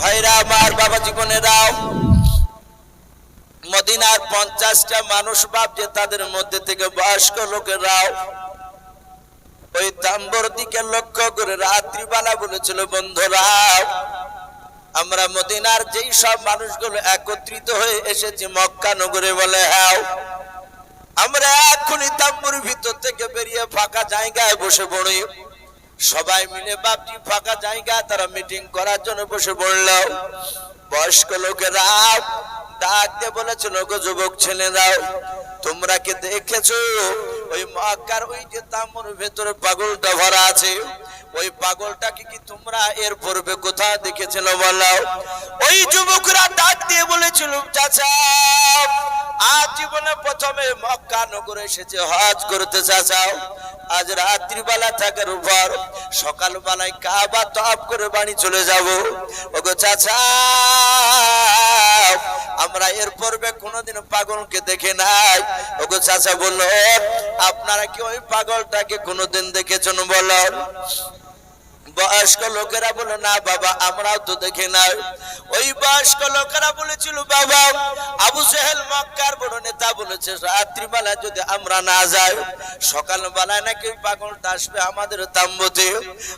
ভাইরা আমার বাবা জীবনেরাও মদিনার পঞ্চাশটা মানুষ ভাবছে তাদের মধ্যে থেকে বয়স্ক লোকেরাও ওই তাম্বর দিকে লক্ষ্য করে রাত্রিবেলা বলেছিল বন্ধুরাও আমরা মদিনার যেই সব মানুষগুলো একত্রিত হয়ে এসেছি মক্কা নগরে বলে হ্যাঁ আমরা এখনই তাম্বুর ভিতর থেকে বেরিয়ে ফাঁকা জায়গায় বসে পড়ি। সবাই মিলে বাপটি ফাঁকা জায়গা, তারা মিটিং করার জন্য বসে পড়ল। বয়স্ক লোকেরা ডাক দিয়ে বলেছিল যুবক, ছেলেরাও। তোমরা কি দেখেছ? ওই মক্কার ওই যে তাম্বুর ভেতরে পাগলটা ভরা আছে। ওই পাগলটাকে কি তোমরা এর পূর্বে কোথাও দেখেছিল বলো? ওই যুবকরা ডাক দিয়ে বলেছিল, চাচা, আজ জীবনে প্রথমে মক্কা নগরে এসেছে, হজ করতে চাচাও আজ রাত্রিবেলা থাকার উপর সকালবেলায় কাবা তপ করে বাড়ি চলে যাব। ওগো চাচা আমরা এর পূর্বে কোনোদিন পাগলকে দেখে নাই। ওগো চাচা বলল আপনারা কি ওই পাগলটাকে কোনোদিন দেখেছেন বলুন বয়স্ক লোকেরা বলে, না বাবা, আমরাও তো দেখে নাই। ওই বয়স্ক লোকেরা বলেছিল, বাবা, আবু সেহেল মক্কার বড় নেতা বলেছে, রাত্রিবেলা যদি আমরা না যাই, সকালবেলায় নাকি পাগলটা আসবে আমাদের তাম্বতে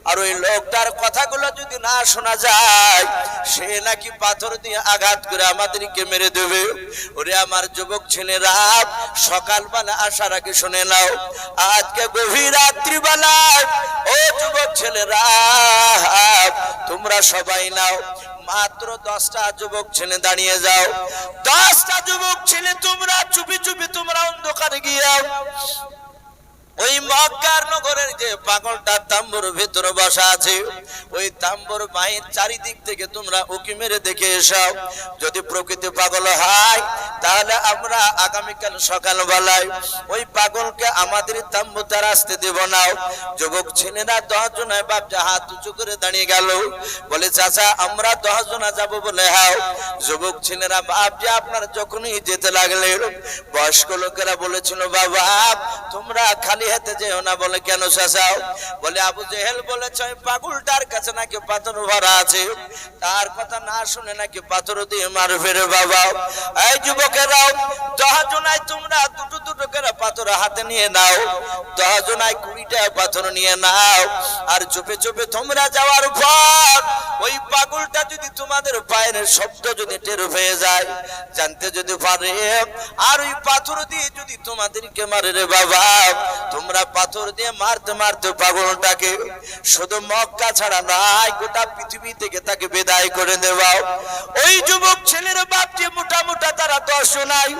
আর ওই লোকটার কথাগুলো যদি না শোনা যায়, সে নাকি পাথর দিয়ে আঘাত করে আমাদেরকে মেরে দেবে। ওরে আমার যুবক ছেলেরা, সকালবেলা আসার আগে শুনে নাও, আজকে গভীর রাত্রিবেলায়, ও যুবক ছেলেরা তোমরা সবাই নাও। মাত্র দশটা যুবক ছেলে দাঁড়িয়ে যাও। দশটা যুবক ছেলে তোমরা চুপি চুপি তোমরা অন্ধকারে গিয়ে ওই মক্কার নগরের যে পাগলটা তাম্বুর ভেতরে বসা আছে, ওই তাম্বুর মায়ের চারিদিক থেকে তোমরা উকি মেরে দেখে এসাও যদি প্রকৃতি পাগল হয়, তাহলে আমরা আগামীকাল সকালবেলায় ওই পাগলকে আমাদের তাম্বুতে আসতে দেব না। যুবক ছেলেরা দশ জনায় বাপটা হাত উঁচু করে দাঁড়িয়ে গেল। বলে, চাচা, আমরা দশ জনা যাব বলে হাও। যুবক ছেলেরা বাপ যে আপনার যখনই যেতে লাগলেন। বয়স্ক লোকেরা বলেছিল, বাবা, তোমরা খালি হাতে যেও না বলে কেন চাচাও বলে আবু জেহেল বলেছে পাগলটার কাছে নাকি পাথর ভরা আছে। তার কথা না শুনে নাকি পাথর দিয়ে মার ফেরে বাবা। এই যুবকেরাও দশ তোমরা দুটো দুটো করে পাথর হাতে নিয়ে নাও। দশ কুড়িটা পাথর নিয়ে নাও। আর চুপে চুপে তোমরা যাওয়ার পর, ওই পাগলটা যদি তোমাদের পায়ের শব্দ যদি টের হয়ে যায়, জানতে যদি পারে, আর ওই পাথর দিয়ে যদি তোমাদেরকে মারে রে বাবা তোমরা পাথর দিয়ে মারতে মারতে পাগলটাকে শুধু মক্কা ছাড়া নাই, গোটা পৃথিবী থেকে তাকে বিদায় করে দেওয়াও। ওই যুবক ছেলের বাপ যে মোটা মোটা তারা দশ নাই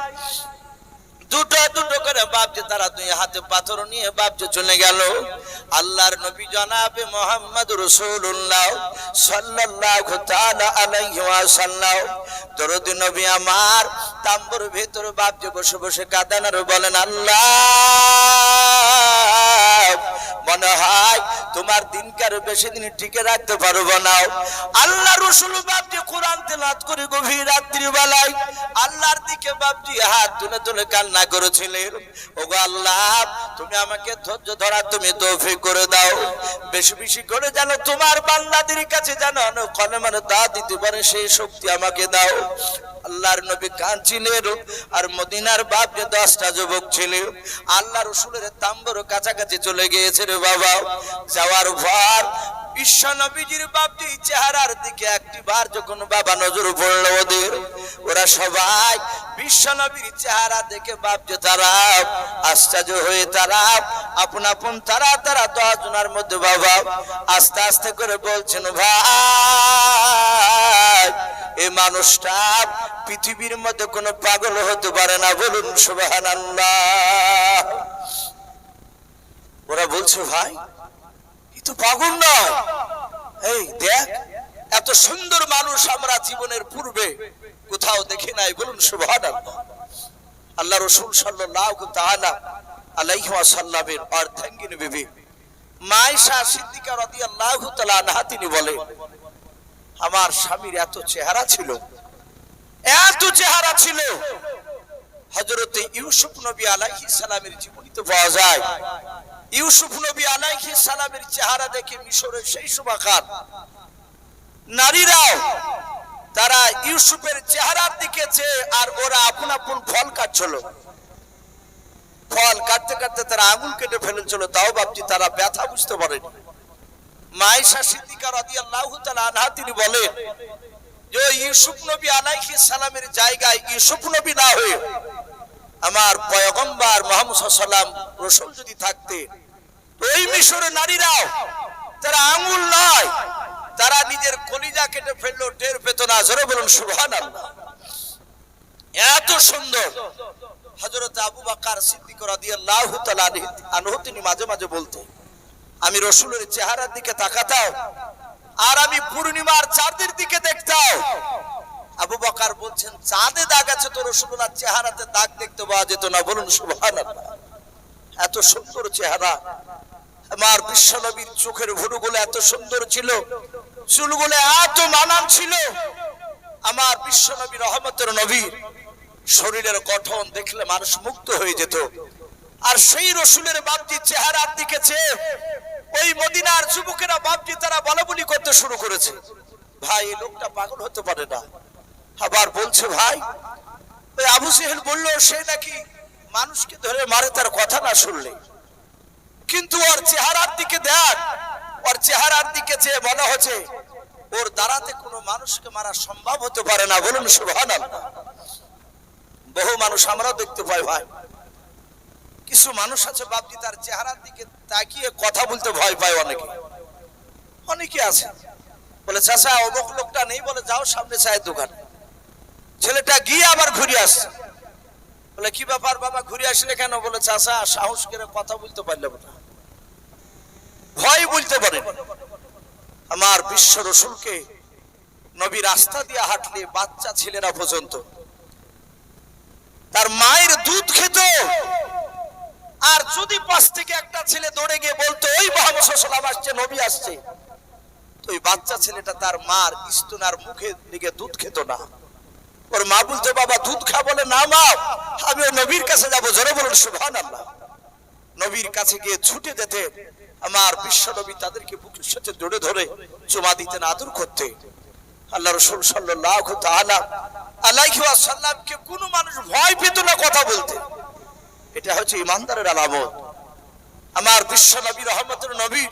দুটো দুটো করে বাপকে তারা দুই হাতে পাথর নিয়ে বাপকে চলে গেল। আল্লাহর নবী জনাবে মোহাম্মদ রসুল্লাহ সাল্লাল্লাহু তাআলা আলাইহি ওয়াসাল্লাম। দরুদ নবী আমার তাম্বুর ভেতর বাপকে বসে বসে কাঁদেন আর বলেন, আল্লাহ! মনে হয় তোমার দিনকার বেশি দিন টিকে রাখতে পারব না। আল্লাহ রসুল বাপজি কোরআন তেলাত করে গভীর রাত্রিবেলায় আল্লাহর দিকে বাপজি হাত তুলে তুলে কান্না করেছিলেন। ওগো আল্লাহ, তুমি আমাকে ধৈর্য ধরা তুমি তৌফিক করে দাও। বেশি বেশি করে জানো তোমার বান্দাদের কাছে জানো মানে তা দিতে পারে, সেই শক্তি আমাকে দাও। আল্লাহর নবী কাঁদছিলেন আর মদিনার বাপ যে দশটা যুবক ছিল। আল্লাহ রসুলের তাম্বর কাছাকাছি চলে গিয়েছে রে বাবা, যাওয়ার পর বিশ্ব নবীজির বাপটি চেহারার দিকে একটি বার যখন বাবা নজর পড়ল ওদের, ওরা সবাই বিশ্ব নবীর চেহারা দেখে বাপ যে তারা আশ্চর্য হয়ে, তারা আপন আপন, তারা তারা দশ জনের মধ্যে বাবা আস্তে আস্তে করে বলছেন, ভাই এই মানুষটা পৃথিবীর মধ্যে কোনো পাগল হতে পারে না, বলুন সুবাহান ওরা বলছে, ভাই, এ তো পাগল নয়। এই দেখ, এত সুন্দর মানুষ আমরা জীবনের পূর্বে কোথাও দেখি নাই। বলুন সুবাহান আল্লাহ রসুল আনহা তিনি বলেন, আমার স্বামীর এত চেহারা ছিল, এত চেহারা ছিল হজরতে ইউসুফ নবী আলাইহি সালামের জীবনীতে পাওয়া যায়। ইউসুফ নবী আলাইহি সালামের চেহারা দেখে মিশরের সেই সমাকার নারীরাও তারা ইউসুফের চেহারার দিকে চেয়ে আর ওরা আপন আপন ফল কাটছিল। ফল কাটতে কাটতে তারা আঙুল কেটে ফেলেছিল, তাও ভাবছি তারা ব্যথা বুঝতে পারেনি। মাইশা সিদ্দিকা রাদিয়াল্লাহু তাআলা আনহা তিনি বলেন, যে ইউসুফ নবী আলাইহিস সালামের জায়গায় ইউসুফ নবী না হয়ে আমার পয়গম্বর মুহাম্মদ রসুল যদি থাকতে ওই মিশরের নারীরাও তারা আঙুল নয় তারা নিজের কলিজা কেটে ফেলল, টের পেত না। জোরে বলুন, সুবহানাল্লাহ। এত সুন্দর। হযরত আবু বকর সিদ্দিক রাদিয়াল্লাহু তাআলা আনহু তিনি মাঝে মাঝে বলতেন, আমি রসুলের চেহারার দিকে তাকাতাও আর আমি পূর্ণিমার চাঁদের দিকে দেখতাও আবু বকার বলছেন, চাঁদে দাগ আছে তো রসুল্লাহ চেহারাতে দাগ দেখতে পাওয়া যেত না। বলুন এত সুন্দর চেহারা। আমার বিশ্বনবীর চোখের ভুরুগুলো এত সুন্দর ছিল, চুলগুলো এত মানান ছিল। আমার বিশ্বনবী রহমতের নবীর শরীরের গঠন দেখলে মানুষ মুক্ত হয়ে যেত। আর সেই রসুলের বাপজি চেহারার দিকে চেয়ে ওই মদিনার যুবকেরা বাপজি তারা বলাবলি করতে শুরু করেছে। ভাই লোকটা পাগল হতে পারে না। আবার বলছে, ভাই আবু সেহেল বলল, সে নাকি মানুষকে ধরে মারে, তার কথা না শুনলে। কিন্তু ওর চেহারার দিকে দেখ, ওর চেহারার দিকে চেয়ে মনে হচ্ছে, ওর দ্বারাতে কোনো মানুষকে মারা সম্ভব হতে পারে না। বলুন, সুবহানাল্লাহ। বহু মানুষ আমরাও দেখতে পাই, ভাই। কিছু মানুষ আছে, বাপজি, তার চেহারার দিকে তাকিয়ে কথা বলতে ভয় পায় অনেকে। অনেকে আছে। বলে, চাচা, অমুক লোকটা নেই বলে যাও, সামনে চায়ের দোকান। ছেলেটা গিয়ে আবার ঘুরে আসছে। বলে, কি ব্যাপার বাবা, ঘুরে আসলে কেন? বলে, চাচা, সাহস করে কথা বলতে পারলাম না ভয় বলতে পারেন আমার বিশ্ব রসুলকে নবী রাস্তা দিয়ে হাঁটলে বাচ্চা ছেলেরা পর্যন্ত। তার মায়ের দুধ খেত। আর যদি পাশ থেকে একটা ছেলে দৌড়ে গিয়ে বলতো, ওই মোহাম্মদ সাল্লাম আসছে নবী আসছে। তো ওই বাচ্চা ছেলেটা তার মার ইস্তুনার মুখে দিকে দুধ খেত না। ওর মা বলতো বাবা, দুধ খা বলে, না মা, আমি নবীর কাছে যাব। জোরে বলুন সুভান আল্লাহ নবীর কাছে গিয়ে ছুটে যেতে আমার বিশ্ব নবী তাদেরকে বুকের সাথে জড়ে ধরে চুমা দিতেন আদর করতে। আল্লাহ রসুল সাল্লাল্লাহু তাআলা আলাইহি ওয়াসাল্লামকে কোনো মানুষ ভয় পেত না কথা বলতে। এটা হচ্ছে ইমানদারের আলামত। আমার বিশ্ব নবী রহমতের নবী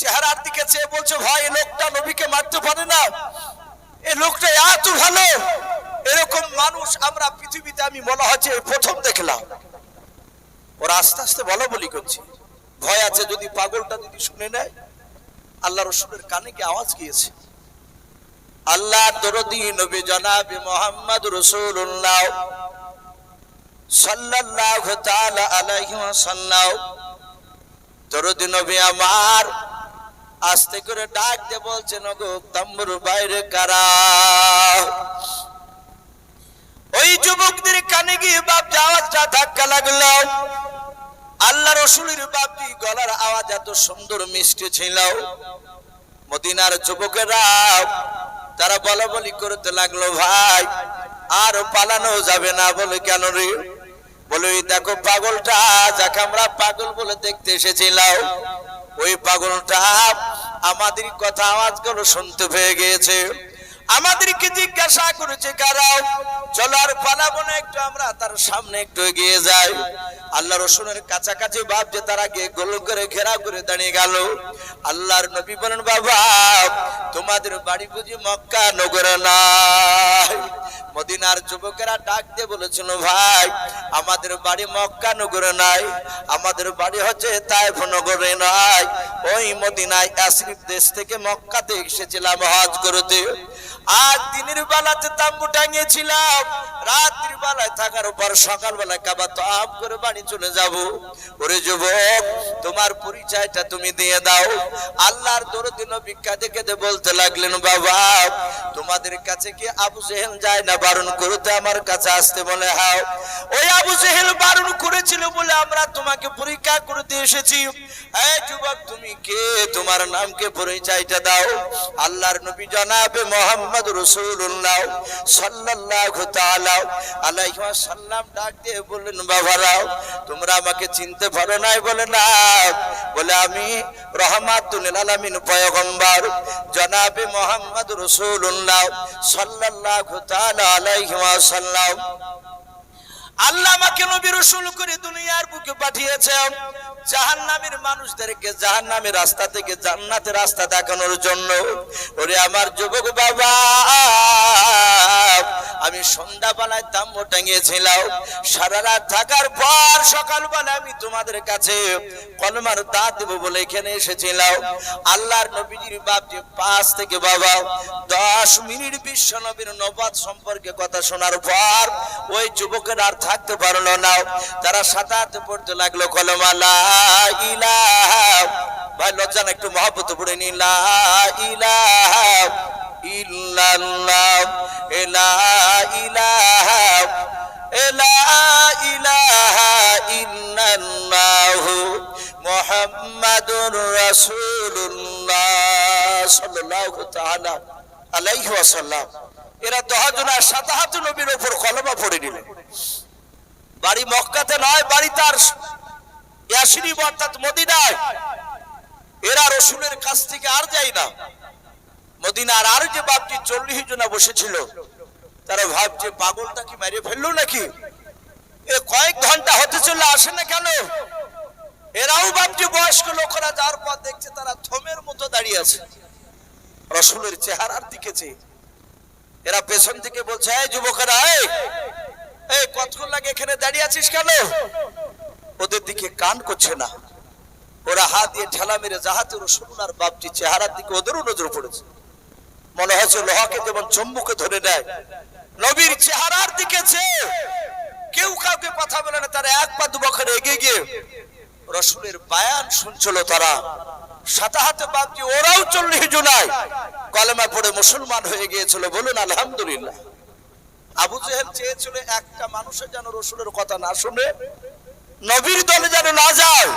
চেহারার দিকে চেয়ে বলছে, ভাই লোকটা নবীকে মারতে পারে না। এই লোকটা এত ভালো এরকম মানুষ আমরা পৃথিবীতে আমি মনে হচ্ছে প্রথম দেখলাম। ওরা আস্তে আস্তে বলা বলি করছে। ভয় আছে যদি পাগলটা যদি শুনে নেয়, আল্লাহ রসুলের কানে কি আওয়াজ গিয়েছে? আল্লাহ দরদি নবী জনাবে মোহাম্মদ রসুল্লাহ সাল্লাল্লাহু তাআলা আলাইহি ওয়াসাল্লাম। দরদি নবী আমার আস্তে করে ডাক দিয়ে বলছেন গো তাম্বুর বাইরে কারা? ওই যুবকদের কানে গিয়ে বাপ আওয়াজটা ধাক্কা লাগল। আল্লাহ রসুলের বাপি গলার আওয়াজ এত সুন্দর, মিষ্টি ছিল। মদিনার যুবকেরা তারা বলা বলি করতে লাগল, ভাই, আর পালানো যাবে না। বলে, কেন রে? বলে, ওই দেখো পাগলটা, যাকে আমরা পাগল বলে দেখতে এসেছিলাম। ওই পাগলটা আমাদের কথা, আওয়াজগুলো শুনতে পেয়ে গিয়েছে। আমাদেরকে জিজ্ঞাসা করেছে কারাও চলার পালাবো না একটু আমরা তার সামনে একটু এগিয়ে যাই। আল্লাহ রসুনের কাছাকাছি ভাব যে তারা গিয়ে গোল করে ঘেরা করে দাঁড়িয়ে গেল। আল্লাহর নবী বলেন, বাবা, তোমাদের বাড়ি বুঝি মক্কা নগরে নাই? মদিনার যুবকেরা ডাক দিয়ে বলেছিল, ভাই, আমাদের বাড়ি মক্কা নগরে নাই। আমাদের বাড়ি হচ্ছে তাইফ নগরে নাই। ওই মদিনায় আশরিফ দেশ থেকে মক্কাতে এসেছিলাম, হজ করতে। আজ দিনের বেলাতে তাম্বু টাঙিয়েছিলাম। রাত্রির বেলায় থাকার পর সকালবেলায় কাবা তো আপ করে বাড়ি চলে যাব। ওরে যুবক, তোমার পরিচয়টা তুমি দিয়ে দাও। আল্লাহর দরদি নবী কাঁদে কেঁদে বলতে লাগলেন, বাবা, তোমাদের কাছে কি আবু জেহেল যায় না? বারণ করতে আমার কাছে আসতে বলে, হাও। ওই আবু জেহেল বারণ করেছিল বলে আমরা তোমাকে পরীক্ষা করতে এসেছি। এই যুবক, তুমি কে? তোমার নামকে পরিচয়টা দাও। আল্লাহর নবী জনাবে মোহাম্মদ রসুল্লাহ সাল্লাল্লাহু তাআলা আলাইহি ওয়াসাল্লাম ডাক দিয়ে বললেন, বাবারাও তোমরা আমাকে চিনতে পারো নাই বলে না বলে আমি রহমাতুল আলামিন পয়গম্বর, জনাবে মোহাম্মদ রসুল্লাহ ওয়াসাল্লাম। আল্লাহ আমাকে নবী রসুল করে দুনিয়ার বুকে পাঠিয়েছেন। জাহান্নামের মানুষদেরকে জাহান্নামের রাস্তা থেকে জান্নাতের রাস্তা দেখানোর জন্য। ওরে আমার যুবক বাবা, আমি টাঙিয়েছিলাম সারা রাত থাকার পর সকালবেলা আমি তোমাদের কাছে কলমার দাঁত দেবো বলে এখানে এসেছিলাম। আল্লাহর নবীজির বাপ যে পাঁচ থেকে বাবা, দশ মিনিট বিশ্ব নবীর নবাদ সম্পর্কে কথা শোনার পর ওই যুবকের আর থাকতে পারল না। তারা সাঁতারতে পড়তে লাগল কলমালা ভাই লজ্জা না একটু মহাপত পড়ে নিলা ইলাহ ইল্লাল্লাহ এলা ইলাহ এরা দহজনা সাতাহাত নবীর উপর কলমা পড়ে নিলেন। বাড়ি মক্কাতে নয়, বাড়ি তার ইয়াসরিব অর্থাৎ মদিনায়। এরা রসুলের কাছ থেকে আর যায় না। মদিনার আর যে বাপটি চল্লিশ জনা বসেছিল, তারা ভাবছে, পাগলটা কি মেরে ফেলল নাকি? এ কয়েক ঘণ্টা হতে চলে আসে না কেন? এরাও ভাবছে, বয়স্ক লোকেরা যাওয়ার পর দেখছে, তারা থমের মতো দাঁড়িয়ে আছে। রসুলের চেহারার দিকে চেয়ে। এরা পেছন থেকে বলছে যুবকেরা এই লাগে এখানে দাঁড়িয়ে আছিস কেন? ওদের দিকে কান করছে না। ওরা হাত দিয়ে মেরে চেহারার দিকে ওদেরও নজর পড়েছে। মনে হচ্ছে লোহাকে যেমন ধরে নেয়, নবীর চেহারার দিকে কেউ কাউকে কথা বলে না, তারা এক এগিয়ে গিয়ে রসুলের বায়ান শুনছিল তারা। সাতাহাতে বাপজি ওরাও চল্লিশ জুলাই কলেমা পড়ে মুসলমান হয়ে গিয়েছিল বলুন আলহামদুলিল্লাহ। আবু জেহেল চেয়েছিল একটা মানুষের যেন রসুলের কথা না শুনে নবীর দলে যেন না যায়।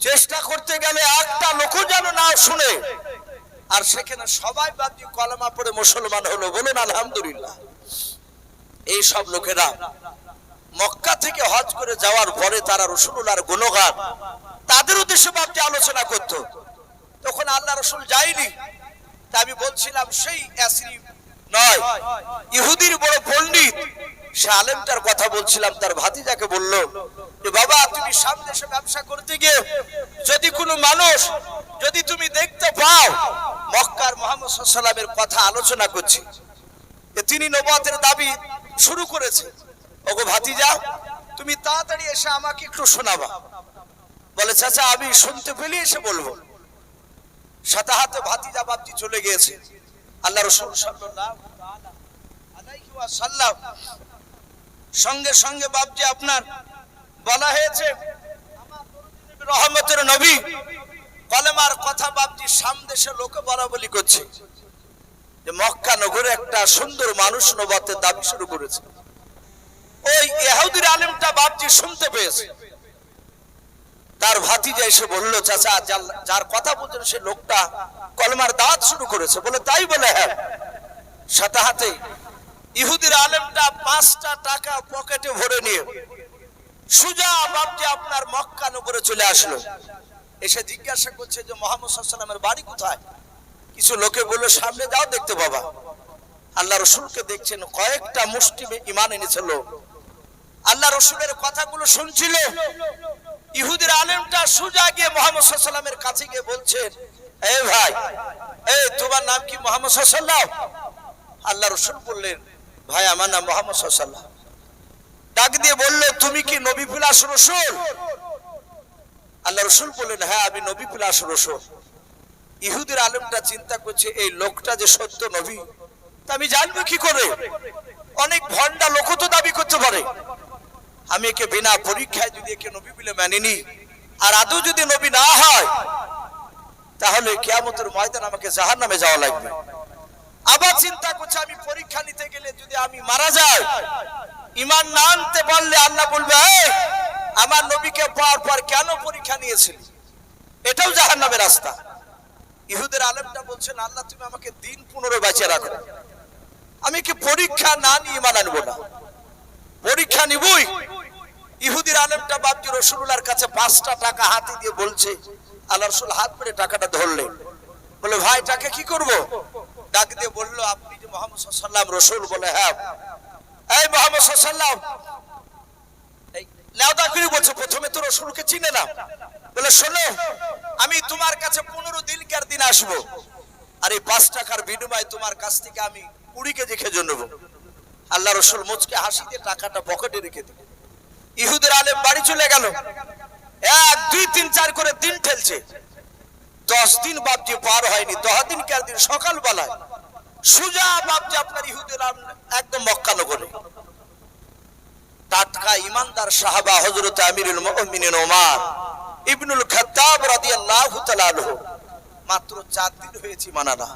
চেষ্টা করতে গেলে একটা লোক যেন না শুনে। আর সেখানে সবাই বাদ দিয়ে কলমা পড়ে মুসলমান হলো বলুন আলহামদুলিল্লাহ। এই সব লোকেরা মক্কা থেকে হজ করে যাওয়ার পরে তারা রসুল্লাহর গুণগান, তাদের উদ্দেশ্যে বাপটি আলোচনা করত। তখন আল্লাহ রসুল যায়নি। তা আমি বলছিলাম, সেই অ্যাসরি নয়। ইহুদির বড় পণ্ডিত, সে আলেমটার কথা বলছিলাম, তার ভাতিজাকে বলল যে, বাবা, তুমি ব্যবসা করতে গিয়ে যদি কোনো মানুষ যদি তুমি দেখতে পাও, মক্কার মোহাম্মদ সাল্লামের কথা আলোচনা করছে তিনি নবাতের দাবি শুরু করেছে, ওগো ভাতিজা, তুমি তাড়াতাড়ি এসে আমাকে একটু শোনাবা। বলে, চাচা, আমি শুনতে পেলে এসে বলব। সাথে হাতে ভাতিজা বাপজি চলে গিয়েছে। আল্লাহ রসুল সঙ্গে সঙ্গে বাপজি আপনার বলা হয়েছে রহমতের নবী, কলেমার কথা বাপজি সামদেশে লোকে বলা বলি করছে। যে মক্কা নগরে একটা সুন্দর মানুষ নবাতের দাবি শুরু করেছে। ওই ইহুদির আলেমটা বাপজি শুনতে পেয়েছে। তার ভাতিজা এসে বলল, চাচা, যার- কথা বলছেন সে লোকটা কলমার দাঁত শুরু করেছে। বলে, তাই বলে হ্যাঁ। সাথে হাতে ইহুদির আলেমটা পাঁচটা টাকা পকেটে ভরে নিয়ে সুজা বাপজি আপনার মক্কা নগরে চলে আসলো। এসে জিজ্ঞাসা করছে যে, মোহাম্মদ বাড়ি কোথায়? কিছু লোকে বলল, সামনে যাও, দেখতে বাবা আল্লাহ রসুলকে দেখছেন, কয়েকটা মুষ্টিমে ইমান এনেছিল আল্লাহ রসুলের কথাগুলো শুনছিল। ইহুদির আলেমটা সুজা গিয়ে মোহাম্মদ সাল্লামের কাছে গিয়ে বলছেন এই ভাই এই তোমার নাম কি মোহাম্মদ সাল্লাম আল্লাহ রসুল বললেন, ভাই, আমার নাম মোহাম্মদ সাল্লাম ডাক দিয়ে বলল, তুমি কি নবী বিলাস রসুল? আল্লাহ রসুল বললেন হ্যাঁ আমি নবী বিলাস রসুল। ইহুদির আলেমটা চিন্তা করছে, এই লোকটা যে সত্য নবী, তা আমি জানব কি করে? অনেক ভণ্ডা লোক তো দাবি করতে পারে। আমি একে বিনা পরীক্ষায় যদি একে নবী বলে মেনে নিই আর আদৌ যদি নবী না হয় তাহলে কেয়ামতের ময়দান আমাকে জাহার নামে যাওয়া লাগবে। আবার চিন্তা করছে আমি পরীক্ষা নিতে গেলে যদি আমি মারা যাই ইমান না আনতে পারলে আল্লাহ বলবে "এই, আমার নবীকে পাওয়ার পর কেন পরীক্ষা নিয়েছিল? এটাও জাহার নামে রাস্তা। ইহুদের আলেমটা বলছেন আল্লাহ তুমি আমাকে দিন পনেরো বাঁচিয়ে রাখো। আমি কি পরীক্ষা না নিয়ে ইমান আনব না? পরীক্ষা নিবই ইহুদির আলেমটা বাপজি রসুল্লাহর কাছে পাঁচটা টাকা হাতে দিয়ে বলছে, আল্লাহ রসুল হাত মেরে টাকাটা ধরলে বলে, ভাই টাকা কি করব? ডাক দিয়ে বলল, আপনি যে মোহাম্মদ সাল্লাম রসুল বলে হ্যাঁ। এই মোহাম্মদ সাল্লাম এই লেওদা করে বলছে, প্রথমে তো রসুলকে চিনে না বলে, শোনো, আমি তোমার কাছে পনেরো দিনকার দিন আসব। আর এই পাঁচ টাকার বিনিময়ে তোমার কাছ থেকে আমি কুড়ি কেজি খেজুর নেব আল্লাহ রসুল মুচকে হাসি দিয়ে টাকাটা পকেটে রেখে দিল ইহুদের আলেম বাড়ি চলে গেল। এক, দুই, তিন, চার করে দিন ঠেলছে। দশ দিন বাপজি পার হয়নি, দশ দিন কার দিন? সকাল বেলায় সুজা বাপজি আপনার ইহুদের একদম মক্কা নগরে। টাটকা ইমানদার সাহাবা হযরত আমিরুল মুমিনিন ওমর ইবনুল খাত্তাব রাদিয়াল্লাহু তাআলা মাত্র চার দিন হয়েছে মানানা।